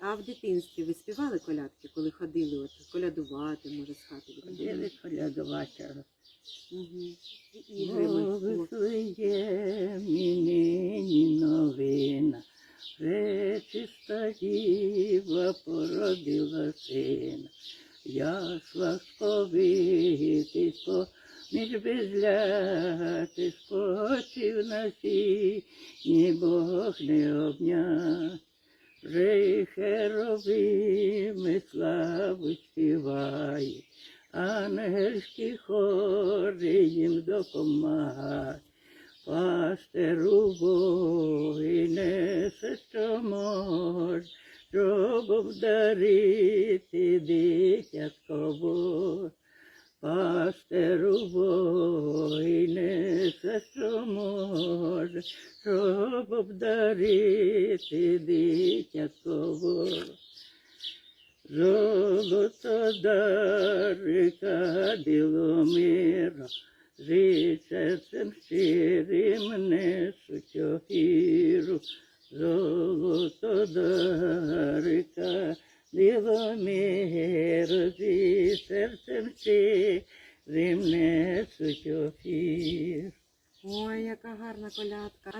а в дитинстві ви співали колядки, коли ходили от, колядувати, може, з хати Ходили виходили? колядувати. Угу. Ігри. Вислиє нині новина, Пречиста діва породила сина. Я славковитисько, між безляти спочив на сіні, Бог не обняв. Вже херовими славу співає, ангельські хори їм допомагають. Пастеру Боги несе, що може, щоб вдарити дитятко Боже. Пастеру Боги несе, що може, щоб обдарити дитятко Боже. Золото дарика біломира, Зі серцем щирим несуть огіру, Золото дарика біломира, Зі серцем щирим несуть огіру. Яка гарна колядка.